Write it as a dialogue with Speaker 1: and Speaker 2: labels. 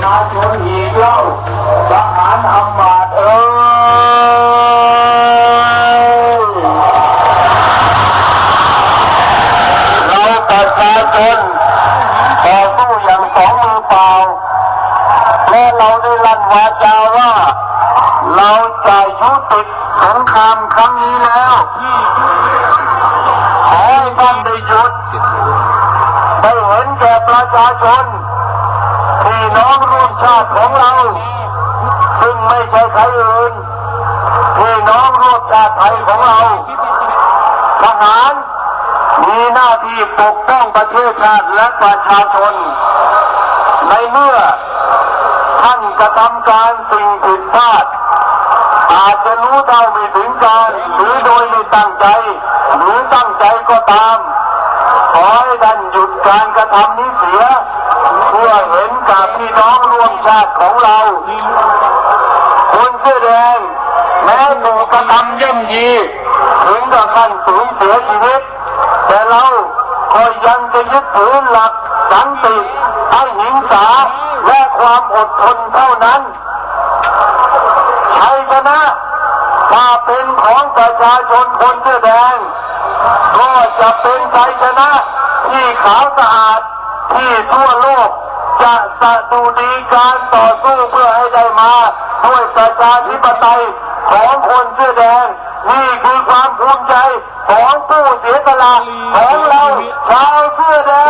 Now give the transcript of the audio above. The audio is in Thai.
Speaker 1: ชาชนอีกเล่าทหารอำมาตย์เอ้ยเราประชาชนต่อสู้อย่างสองมือเปล่าและเราได้ลั่นวาจาว่า เราจะยุติสงครามครั้งนี้แล้วขอให้ท่านได้หยุดได้เห็นแก่ประชาชน ชาติของเรา ซึ่งไม่ใช่ใครอื่นพี่น้องร่วมชาติไทยของเรา ทหารมีหน้าที่ปกป้องประเทศชาติและประชาชน ในเมื่อท่านกระทำการสิ่งผิดพลาด อาจจะรู้เท่าไม่ถึงการหรือโดยไม่ตั้งใจ หรือตั้งใจก็ตาม ขอให้ท่านหยุดการกระทำนี้เสีย เพื่อเห็นกับพี่น้องร่วมชาติของเราคนเสื้อแดงแม้ถูกกระทำย่ำยีถึงกับขั้นสูญเสียชีวิต แต่เราก็ยังจะยึดถือหลักสันติอหิงสาและความอดทนเท่านั้นชัยชนะถ้าเป็นของประชาชนคนเสื้อแดง ก็จะเป็นชัยชนะที่ขาวสะอาด ที่ทั่วโลกจะสะดุดีการต่อสู้เพื่อให้ได้มาด้วยประชาธิปไตยของคนเสื้อแดง นี่คือความภูมิใจของผู้เสียสละของเราชาวเสื้อแดง